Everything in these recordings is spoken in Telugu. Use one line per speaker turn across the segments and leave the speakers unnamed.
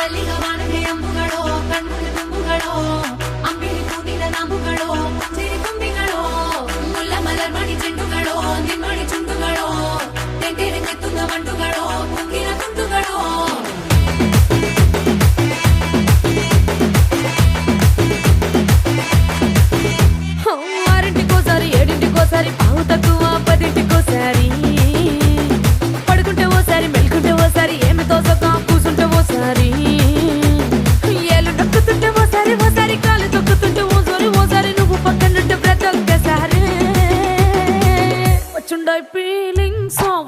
மல்லிகவானகை அம்புகளோ கண்முக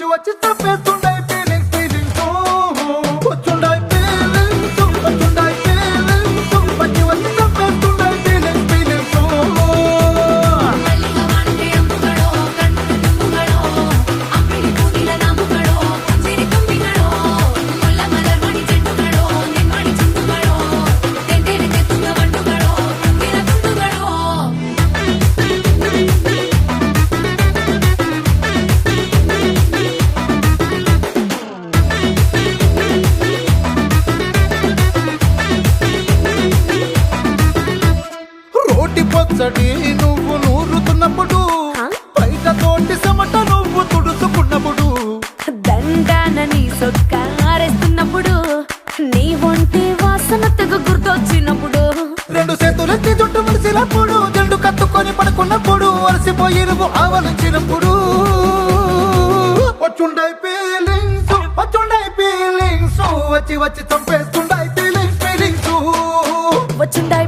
ఫీలింగ్స్ వచ్చి వచ్చి
తప్పేస్తుండై పచ్చడి నువ్వు నూరుతున్నప్పుడు బయట తోటి సమట నువ్వు తుడుచుకున్నప్పుడు
దండాన నీ సొక్కారేస్తున్నప్పుడు నీ ఒంటి వాసన తెగ గుర్తొచ్చినప్పుడు.
రెండు చేతులెత్తి జుట్టు ముడిసినప్పుడు జండు కత్తుకొని పడుకున్నప్పుడు అలసిపోయి నువ్వు ఆవలించినప్పుడు. వచ్చుండై ఫీలింగ్స్ వచ్చుండై ఫీలింగ్స్ వచ్చి వచ్చి చంపేస్తుండై ఫీలింగ్స్ ఫీలింగ్స్
వచ్చుండాయి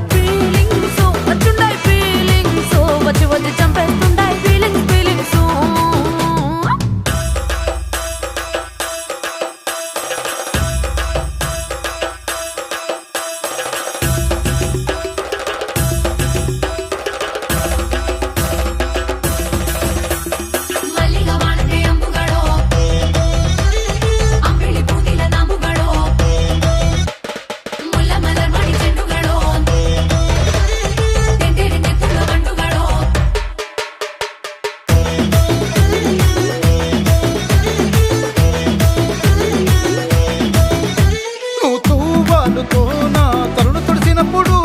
తూవాలుతో నా తరుణు తుడిసినప్పుడు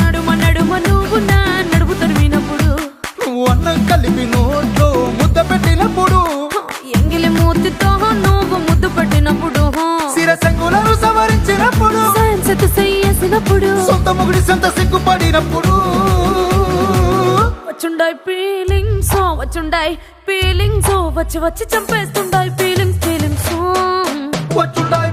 నడుమ నడుమ నువ్వు నా నడుపు తరిమినప్పుడు
నువ్వు అన్నం కలిపి నోట్లో ముద్ద పెట్టినప్పుడు
ఎంగిలి మూతితో నువ్వు ముద్దు పెట్టినప్పుడు
సిరసంగులను సవరించినప్పుడు
చేసినప్పుడు
సొంత ముగుడి సొంత సిగ్గుపడినప్పుడు
వచ్చుండాయి ఫీలింగ్స్ వచ్చుండాయి ఫీలింగ్స్ వచ్చి వచ్చి చంపేస్తుండాయి ఫీలింగ్స్ ఫీలింగ్స్
వచ్చుండాయి